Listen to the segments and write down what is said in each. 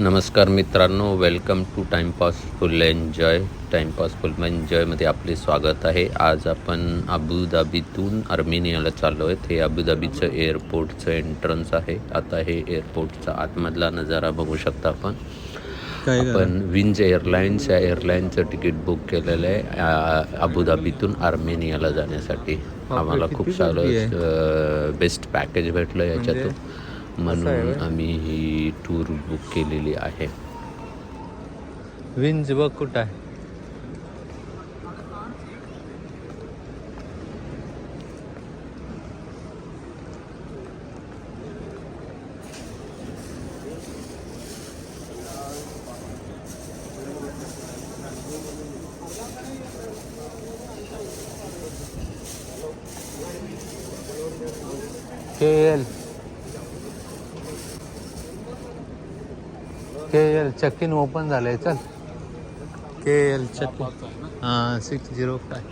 नमस्कार मित्रांनो welcome to timepass full enjoy timepass full एन्जॉयमध्ये आपले स्वागत आहे. आज आपण अबुधाबीतून अर्मेनियाला चाललो आहेत हे अबुधाबीचं एअरपोर्टचं एंट्रन्स आहे. आता हे एअरपोर्टचा आतमधला नजारा बघू शकता आपण. आपण विंज एअरलाइन्स या एअरलाईनचं तिकीट बुक केलेलं आहे अबुधाबीतून अर्मेनियाला जाण्यासाठी. आम्हाला खूप? सारं बेस्ट पॅकेज भेटलं याच्यातून. आहे म्हणून? आम्ही ही टूर बुक केलेली आहे. विंज बघ कुठं आहे. K K L check in open झालंय चल. के एल चेक हां six zero five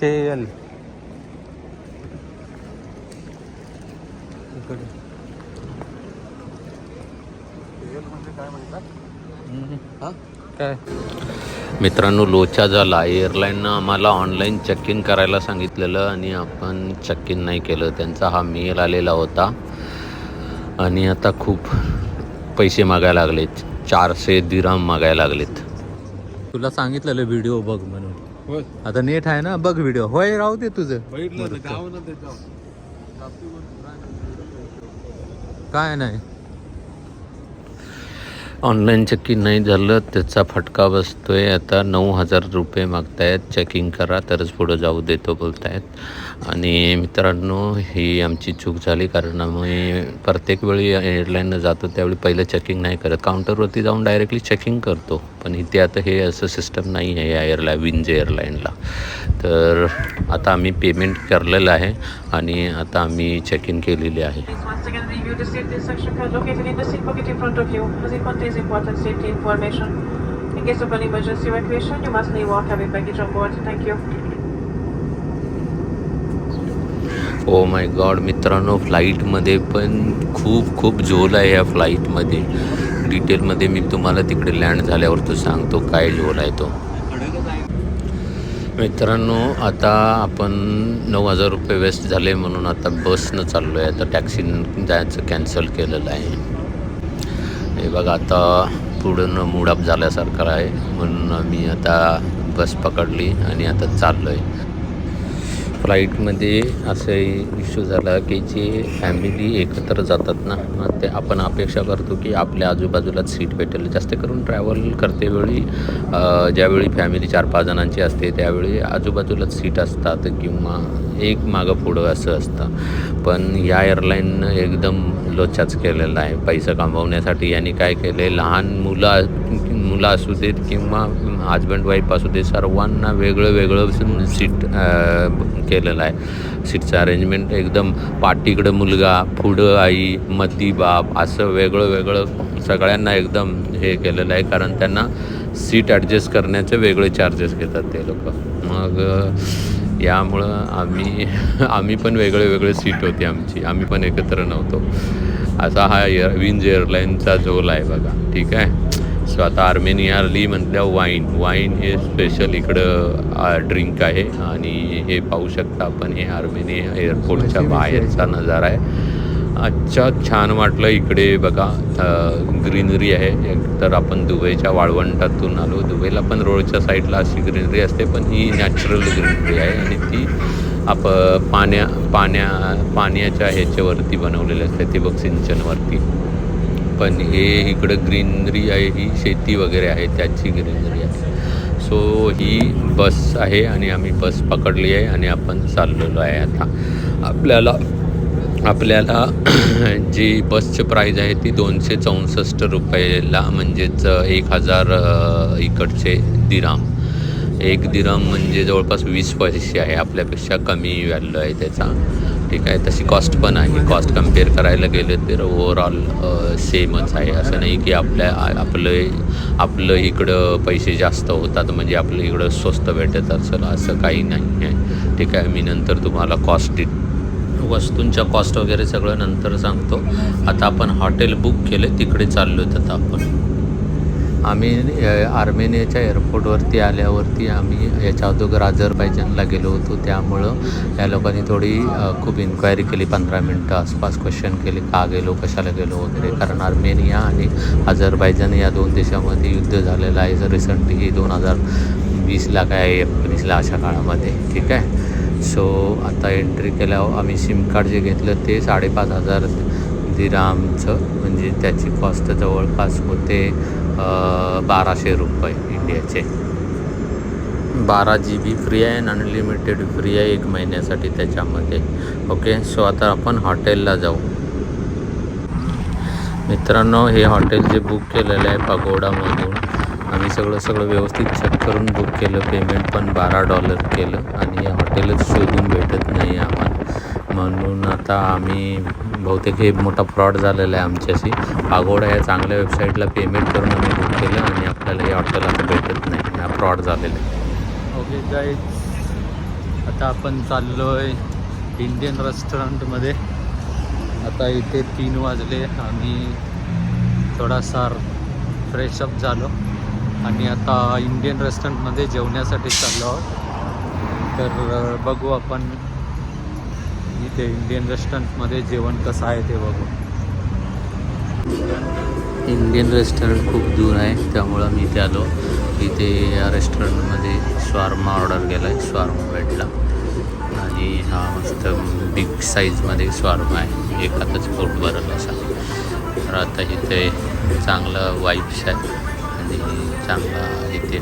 K L काय मित्रांनो लोचा झाला. एअरलाईननं आम्हाला ऑनलाईन चेक इन करायला सांगितलेलं आणि आपण चेक इन नाही केलं. त्यांचा हा मेल आलेला होता. आणि आता खूप पैसे मागायला लागलेत. चारशे दिराम मागायला लागलेत. तुला सांगितलेलं व्हिडिओ बघ म्हणून. आता नेट आहे ना बघ व्हिडिओ होय राहू दे तुझं. काय नाही. ऑनलाईन चेक इन नाही झालं त्याचा फटका बसतोय. आता नऊ हजार रुपये मागतायत. चेकिंग करा तरच पुढं जाऊ देतो बोलतायत. आणि मित्रांनो ही आमची चूक झाली कारण आम्ही प्रत्येक वेळी एअरलाईन जातो त्यावेळी पहिलं चेकिंग नाही करत. काउंटरवरती जाऊन डायरेक्टली चेकिंग करतो. पण इथे आता हे असं सिस्टम नाही आहे या एअरलाईन विंज एअरलाईनला तर आता आम्ही पेमेंट करलेलं आहे आणि आता आम्ही चेक इन केलेली आहे. ओ माय गॉड मित्रांनो फ्लाईटमध्ये पण खूप खूप झोल आहे या फ्लाईटमध्ये डिटेलमध्ये मी तुम्हाला तिकडे लँड झाल्यावर तो सांगतो काय झोल आहे तो. मित्रांनो आता आपण नऊ हजार रुपये वेस्ट झाले म्हणून आता बसनं चाललो आहे आता टॅक्सीनं जायचं कॅन्सल केलेलं आहे. हे बघा आता पूर्ण मूडअप झाल्यासारखं आहे. म्हणून आम्ही आता बस पकडली आणि आता चाललो आहे फ्लाईटमध्ये असंही इश्यू झाला की जे फॅमिली एकत्र जातात ना ते आपण अपेक्षा करतो की आपल्या आजूबाजूलाच सीट भेटेल. जास्त करून ट्रॅव्हल करतेवेळी ज्यावेळी फॅमिली चार पाच जणांची असते त्यावेळी आजूबाजूलाच सीट असतात किंवा एक मागं पुढं असं असतं. पण या एअरलाईननं एकदम लोचाच केलेला आहे. पैसा कमवण्यासाठी यांनी काय केलं आहे लहान मुलं मुलं असू देत किंवा हजबंड वाईफ असू दे सर्वांना वेगळं वेगळं सीट केलेलं आहे. सीटचं अरेंजमेंट एकदम पाठीकडं मुलगा पुढं आई मधी बाप असं वेगळं वेगळं सगळ्यांना एकदम हे केलेलं आहे. कारण त्यांना सीट ॲडजस्ट करण्याचे वेगळे चार्जेस घेतात ते लोक. मग यामुळं आम्ही आम्ही पण वेगळे वेगळे सीट होती आमची. आम्ही पण एकत्र नव्हतो. असा हा एअर विंज एअरलाईनचा झोल आहे बघा. ठीक आहे? सो आता आर्मेनिया ली म्हटल्या वाईन वाईन हे स्पेशल इकडं ड्रिंक आहे. आणि हे पाहू शकता आपण हे आर्मेनिया एअरपोर्टच्या बाहेरचा नजारा आहे. अच्छा छान वाटलं इकडे बघा. ग्रीनरी आहे. एक तर आपण दुबईच्या वाळवंटातून आलो. दुबईला पण रोडच्या साईडला अशी ग्रीनरी असते पण ही नॅचरल ग्रीनरी आहे. आणि ती आप पाण्या पाण्या पाण्याच्या ह्याच्यावरती बनवलेले असते. ते बघ सिंचनवरती. पण हे इकडं ग्रीनरी आहे ही शेती वगैरे आहे त्याची ग्रीनरी आहे. सो ही बस आहे आणि आम्ही बस पकडली आहे आणि आपण चाललेलो आहे आता. आपल्याला आपल्याला जी बसची प्राईज आहे ती दोनशे चौसष्ट रुपयेला म्हणजेच एक हजार इकडचे दिराम. एक दिराम म्हणजे जवळपास वीस पैसे आहे आपल्यापेक्षा कमी व्हॅल्यू आहे त्याचा. ठीक आहे तशी कॉस्ट पण आहे. कॉस्ट कंपेअर करायला गेलं तर ओवरऑल सेमच आहे. असं नाही की आपल्या आपलं आपलं इकडं पैसे जास्त होतात म्हणजे आपलं इकडं स्वस्त भेटत असेल असं काही नाही आहे. ठीक आहे मी नंतर तुम्हाला कॉस्ट डिट वस्तूंच्या कॉस्ट वगैरे सगळं नंतर सांगतो. आता आपण हॉटेल बुक केलं तिकडे चाललो आहेत आता आपण. आम्ही आर्मेनियाच्या एअरपोर्टवरती आल्यावरती आम्ही याच्या अगोदर अझरबैजानला गेलो होतो. त्यामुळं या लोकांनी थोडी खूप इन्क्वायरी केली. पंधरा मिनटं आसपास क्वेश्चन केले. का गेलो कशाला गेलो वगैरे. कारण आर्मेनिया आणि अझरबैजान या दोन देशामध्ये युद्ध झालेलं आहे. रिसेंटली दोन हजार वीसला काय एकोणीसला अशा काळामध्ये. ठीक आहे? सो आता एंट्री केल्यावर आम्ही सिम कार्ड जे घेतलं ते साडेपाच हजार दिरामचं. म्हणजे त्याची कॉस्ट जवळपास होते बाराशे रुपये इंडियाचे. बारा जी बी फ्री आहे आणि अनलिमिटेड फ्री आहे एक महिन्यासाठी त्याच्यामध्ये. ओके सो आता आपण हॉटेलला जाऊ. मित्रांनो हे हॉटेल जे बुक केलेलं आहे पगोडामधून आम्ही सगळं सगळं व्यवस्थित चेक करून बुक केलं. पेमेंट पण बारा डॉलर केलं आणि हे हॉटेलच शोधून भेटत नाही आम्हाला. म्हणून आता आम्ही बहुतेक हे मोठा फ्रॉड झालेला आहे आमच्याशी. पागोडा या चांगल्या वेबसाईटला पेमेंट करून आम्ही बुक केलं आणि आपल्याला हे हॉटेल आता भेटत नाही. हा फ्रॉड झालेला आहे. ओके गाईज आता आपण चाललो आहे इंडियन रेस्टॉरंटमध्ये आता इथे तीन वाजले. आम्ही थोडासा फ्रेशअप झालो. आणि आता इंडियन रेस्टॉरंटमध्ये जेवण्यासाठी चाललो आहोत. तर बघू आपण इथे इंडियन रेस्टॉरंटमध्ये जेवण कसं आहे ते बघू. इंडियन रेस्टॉरंट खूप दूर आहे त्यामुळं आम्ही इथे आलो. इथे या रेस्टॉरंटमध्ये स्वारमा ऑर्डर केला आहे स्वार्मा भेटला. आणि हा मस्त बिग साईजमध्ये स्वार्मा आहे. एखादंच पोट भरल असा तर आता इथे चांगलं वाईब्स आहे. आणि चांगला इथे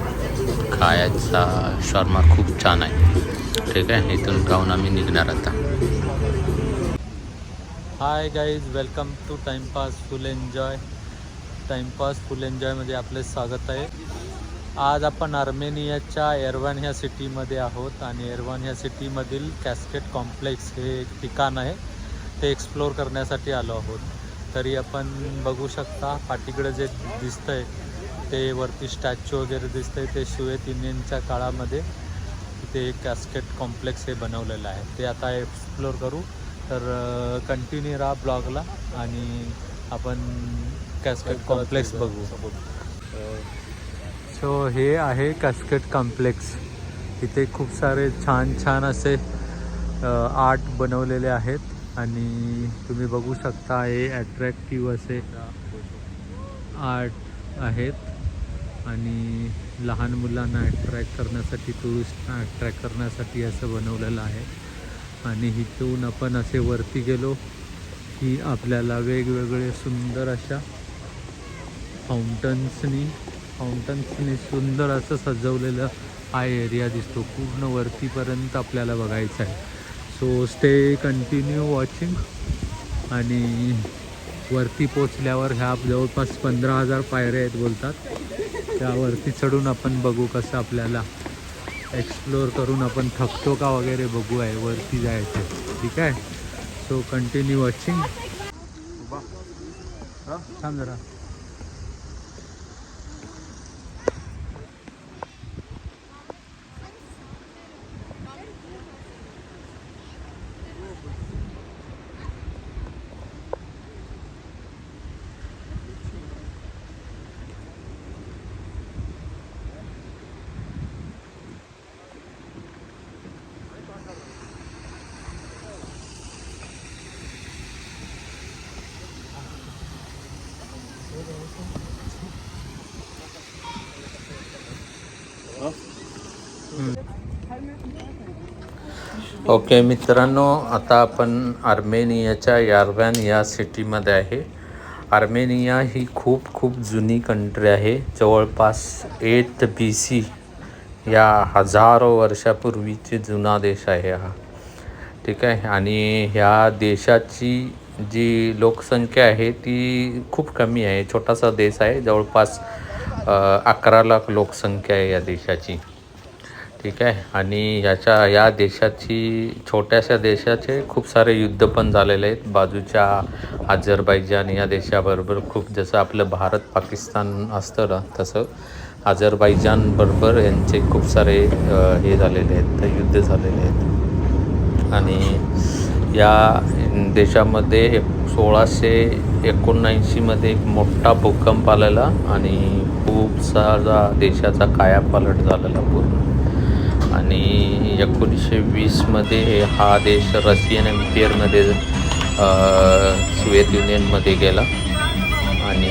खायचा शॉर्मा खूप छान आहे. ठीक आहे? इथून खाऊन आम्ही निघणार आता. Hi guys welcome to timepass full enjoy timepass full एन्जॉयमध्ये आपले स्वागत आहे. आज आपण आर्मेनियाच्या एरवान ह्या सिटीमध्ये आहोत आणि एरवान ह्या सिटीमधील कॅस्केट कॉम्प्लेक्स हे एक ठिकाण आहे. ते एक्सप्लोअर करण्यासाठी आलो आहोत. तरी आपण बघू शकता पाठीकडे जे दिसतंय ते वरती स्टॅच्यू वगैरे दिसतंय ते शिवे युनियनच्या काळामध्ये. तिथे एक कॅस्केट कॉम्प्लेक्स हे बनवलेलं आहे. ते आता एक्सप्लोअर करू. तर कंटिन्यू राहा ब्लॉगला आणि आपण कॅस्केट कॉम्प्लेक्स बघू. सो हे आहे कॅस्केट कॉम्प्लेक्स इथे खूप सारे छान छान असे आर्ट बनवलेले आहेत आणि तुम्ही बघू शकता हे ॲट्रॅक्टिव्ह असे आर्ट आहेत आणि लहान मुलांना अट्रॅक्ट करण्यासाठी टुरिस्टना अट्रॅक्ट करण्यासाठी असं बनवलेलं आहे. आणि इथून आपण असे वरती गेलो की आपल्याला वेगवेगळे सुंदर अशा फाउंटन्सनी फाउंटन्सनी सुंदर असं सजवलेलं हा एरिया दिसतो. पूर्ण वरतीपर्यंत आपल्याला बघायचं आहे. सो स्टे कंटिन्यू वॉचिंग आणि वरती पोचल्यावर ह्या जवळपास पंधरा हजार पायऱ्या आहेत बोलतात. त्यावरती चढून आपण बघू कसं आपल्याला एक्सप्लोअर करून आपण थकतो का वगैरे बघू आहे वरती जायचं. ठीक आहे? सो कंटिन्यू वॉचिंग थांब जरा. ओके मित्रांनो आता आपण आर्मेनियाच्या यारव्यान या सिटीमध्ये आहे. आर्मेनिया ही खूप खूप जुनी कंट्री आहे. जवळपास एट बी सी या हजारो वर्षापूर्वीचे जुना देश आहे हा. ठीक आहे? आणि ह्या देशाची जी लोकसंख्या आहे ती खूप कमी आहे. छोटासा देश आहे. जवळपास अकरा लाख लोकसंख्या आहे या देशाची. ठीक आहे. आणि ह्याच्या या देशाची छोट्याशा देशाचे खूप सारे युद्ध पण झालेले आहेत. बाजूच्या अझरबैजान या देशाबरोबर खूप जसं आपलं भारत पाकिस्तान असतं ना तसं अझरबैजानबरोबर यांचे खूप सारे हे झालेले आहेत युद्ध झालेले आहेत. आणि या देशामध्ये सोळाशे एकोणऐंशीमध्ये एक मोठा भूकंप आलेला आणि खूप सारा देशाचा कायापालट झालेला पूर्ण. आणि एकोणीसशे वीसमध्ये हा देश रशियन एम्पियरमध्ये सोवियत युनियनमध्ये गेला. आणि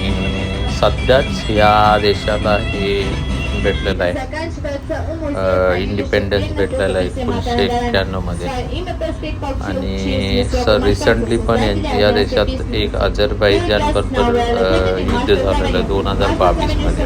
सध्याच या देशाला हे भेटलेलं आहे. इंडिपेंडन्स भेटलेला आहे एकोणीसशे एक्क्याण्णवमध्ये आणि सर रिसेंटली पण यांची या देशात एक अझरबैजानबरोबर युद्ध झालेलं आहे दोन हजार बावीसमध्ये.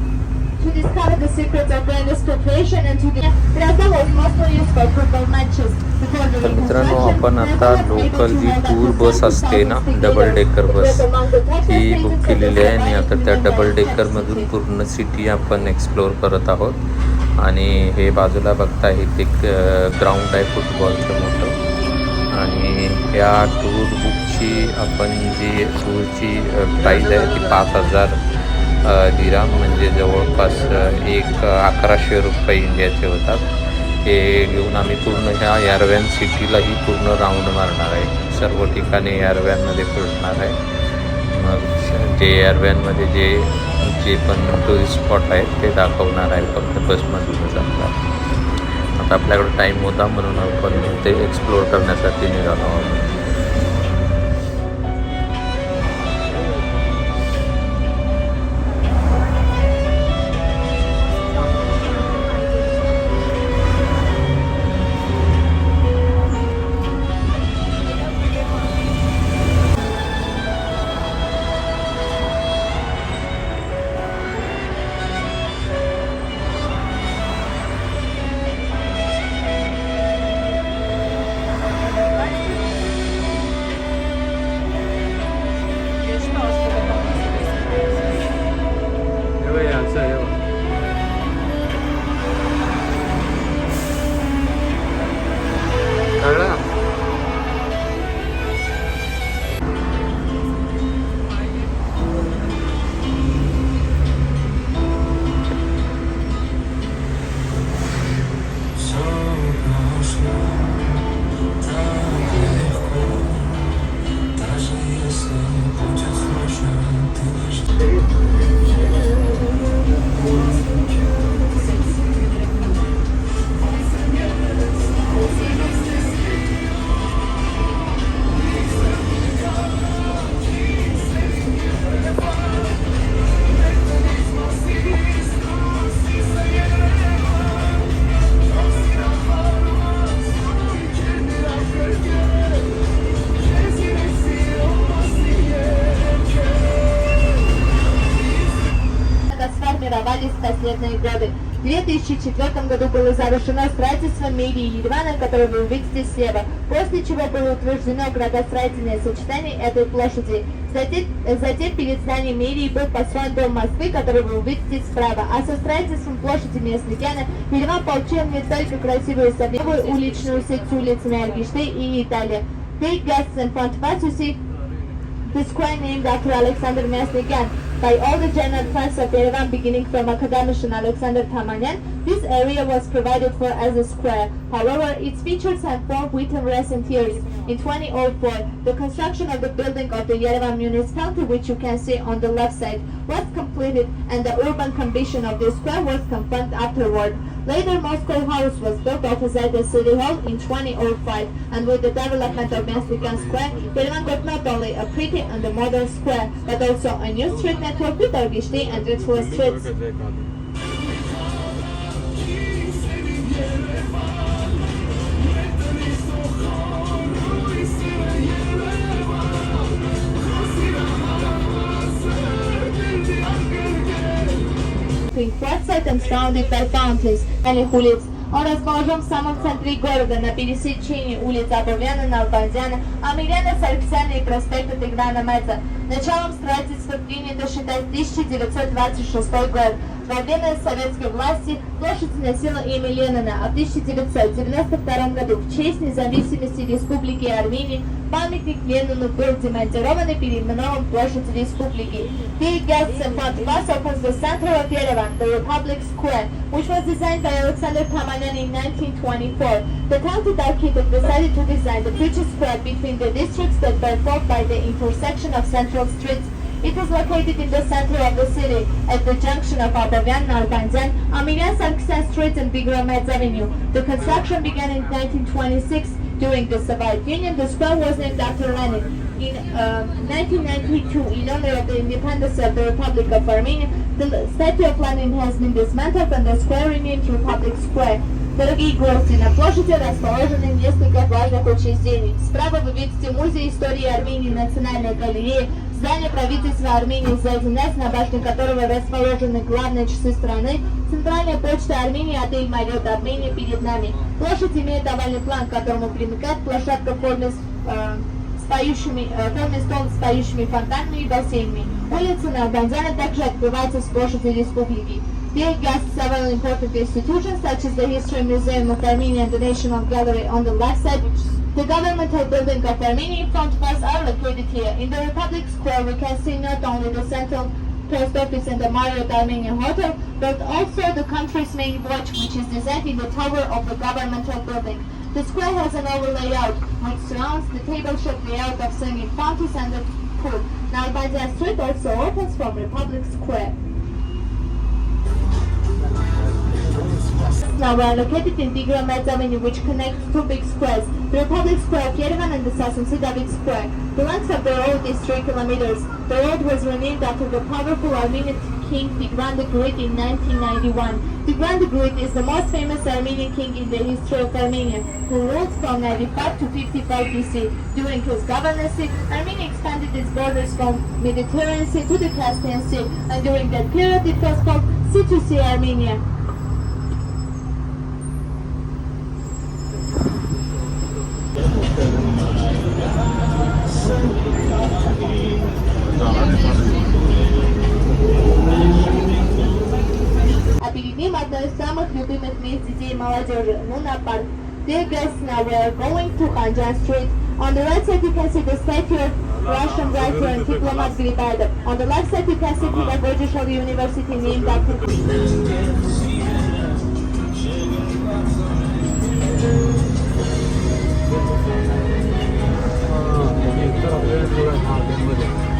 to discover the secrets of brand's preparation and to the Plaza was mostly used for football matches. तर मित्रांनो आपण आता लोकल जी टूर बस असते ना डबल डेकर बस ती बुक केलेली आहे आणि आता त्या डबल डेकरमधून पूर्ण सिटी आपण एक्सप्लोअर करत आहोत. आणि हे बाजूला बघताय ते ग्राउंड आहे फुटबॉलचं मोठं. आणि या टूर बुकची आपण जी टूरची प्राईज आहे ती पाच हजार दिराम म्हणजे जवळपास एक अकराशे रुपये इंडियाचे होतात. हे घेऊन आम्ही पूर्ण ह्या एअरवॅन सिटीलाही पूर्ण राऊंड मारणार आहे. सर्व ठिकाणी एअरवॅनमध्ये फिरणार आहे. मग जे एअरव्हॅनमध्ये जे जे पण टुरिस्ट स्पॉट आहेत ते दाखवणार आहे. फक्त बसमधून आपला आता आपल्याकडे टाईम होता म्हणून आपण ते एक्सप्लोअर करण्यासाठी निघालो आहोत. 2004 году было завершено строительство мэрии Еревана, которое вы увидите слева, после чего было утверждено градостроительное сочетание этой площади. Затем, затем перед зданием мэрии был построен дом Москвы, который вы увидите справа, а со строительством площади Месликяна Ереван получил не только красивую новую уличную сеть с улицами Аргишты и Италия. Big you see the square named after Alexander Mesnikyan. By all the general plans of Yerevan beginning from Akademish and Alexander Tamanyan, this area was provided for as a square. However, its features have oh four written recent theories. In 2004, the construction of the building of the Yerevan municipality, which you can see on the left side, was completed and the urban condition of the square was confirmed afterward. Later, Moscow House was built opposite the city hall in 2005, and with the development of Meslikan Square, Yerevan got not only a pretty and a modern square, but also a new street network with Argishti and Ritva streets. And surrounded by fountains, Алих улиц. Он расположен в самом центре города, на пересечении улиц Абовяна, Налбандяна, Амиряна, Сарксяна и проспекта Тиграна Меца. Началом строительства принято считать 1926 год. В Во время советской власти площадь носила имя Ленина, а в 1992 году в честь независимости Республики Армения памятник Ленину был демонтирован и переименован площадь Республики. Here guests and Fantabas opens the Republic Square, which was designed by Alexander Pamanyan in 1924. The talented architect decided to design the future square between the districts that were formed by the intersection of central streets. It is located in the center of the city, at the junction of Abovyan, Narbanjan, Amelian Sarkisian Street and Bigramets Avenue. The construction began in 1926. During the Soviet Union, the square was named after Lenin. In uh, 1992, in honor of the independence of the Republic of Armenia, the statue of Lenin has been dismantled and the square renamed Republic Square. Дорогие гости, на площади расположены несколько важных учреждений. Справа вы видите Музей истории Армении Национальной галереи, здание правительства Армении ЗНС, на башне которого расположены главные часы страны, Центральная почта Армении, отель Марриот Армения перед нами. Площадь имеет овальный план, к которому примыкает площадка в форме с, э, с поющими, э, форме стол с поющими фонтанами и бассейнами. Улица Нарбандяна также открывается с площади республики. Here guests several important institutions such as the History Museum of Armenia and the National Gallery on the left side. The governmental building of Armenia in front are located here. In the Republic Square we can see not only the central post office and the Marriott Armenia Hotel, but also the country's main watch which is designed in the tower of the governmental building. The square has an oval layout which surrounds the table-shaped layout of singing fountains and the pool. Now, by the Street also opens from Republic Square. Now we are located in Digramet Avenue which connects two big squares, the Republic Square Yerevan and the Sasan David Square. The length of the road is 3 kilometers. The road was renamed after the powerful Armenian king Tigran the Great in 1991. Tigran the Great is the most famous Armenian king in the history of Armenia, who ruled from 95 to 55 BC. During his governance, Armenia expanded its borders from Mediterranean Sea to the Caspian Sea, and during that period it was called Sea to Sea Armenia. А перед ним одно из самых любимых мест детей и молодежи – Луна парк. Dear guests, now we are going to Khanjan Street. On the right side you can see the statue of Russian writer and diplomat Gribadov. On the left side you can see Pedagogical University named after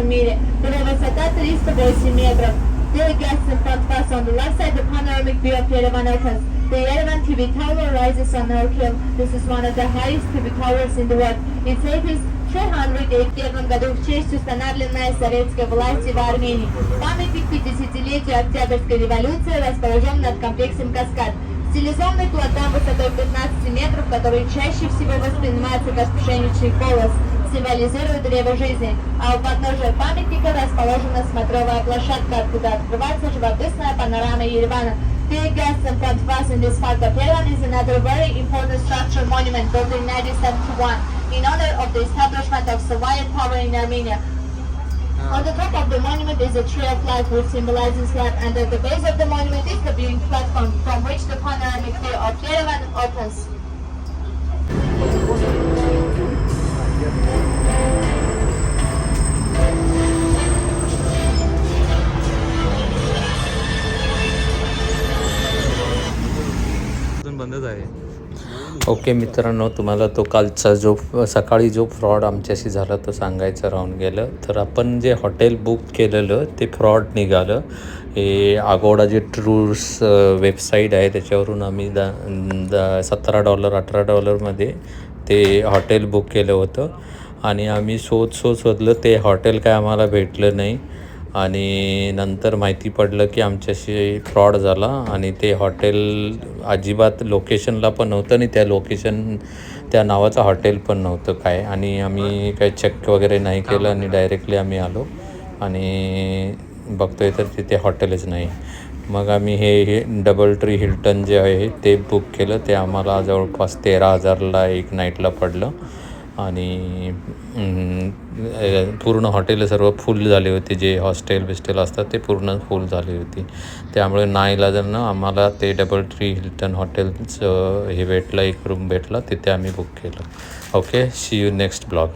в мире. Его высота 308 метров. Front of us on the left side, the panoramic view of Yerevan opens. The Yerevan TV tower rises on Oak Hill. This is one of the highest TV towers in the world. Its height is 301 году в честь установленной советской власти в Армении. Памятник 50-летию Октябрьской революции расположен над комплексом «Каскад». Стилизованный платан высотой 15 метров, который чаще всего воспринимается как пшеничный колос, символизирует древо жизни, а у подножия памятника расположена смотровая площадка, откуда открывается живописная панорама Еревана. Dear guests, in front of us in this park of Yerevan is another very important structure monument built in 1971 in honor of the establishment of Soviet power in Armenia. On the top of the monument is a tree of life which symbolizes life and at the base of the monument is the viewing platform from which the panoramic view of Yerevan opens. बंदच आहे. Okay मित्रांनो तुम्हाला तो कालचा जो सकाळी जो fraud आमच्याशी झाला तो सांगायचं राहून गेलं. तर आपण जे हॉटेल बुक केलेलं ते फ्रॉड निघालं. हे आगोडा जे टूर्स वेबसाईट आहे त्याच्यावरून आम्ही दा दा सतरा डॉलर अठरा डॉलरमध्ये ते हॉटेल बुक केलं होतं. आणि आम्ही शोध शोध शोधलं. ते हॉटेल काय आम्हाला भेटलं नाही. आणि नंतर माहिती पडलं की आमच्याशी फ्रॉड झाला. आणि ते हॉटेल अजिबात लोकेशनला पण नव्हतं आणि त्या लोकेशन त्या नावाचं हॉटेल पण नव्हतं काय. आणि आम्ही काय चेक वगैरे नाही केलं आणि डायरेक्टली आम्ही आलो. आणि बघतोय तर तिथे हॉटेलच नाही. मग आम्ही हे हे डबल ट्री हिल्टन जे आहे ते बुक केलं. ते आम्हाला जवळपास तेरा हजारला एक नाईटला पडलं. आणि पूर्ण हॉटेल सर्व फुल झाले होते. जे हॉस्टेल बिस्टेल असतात ते पूर्ण फुल झाली होती. त्यामुळे नाईलाजानं आम्हाला ते डबल ट्री हिल्टन हॉटेलचं हे भेटलं एक रूम भेटला तिथे आम्ही बुक केलं. Okay see you next blog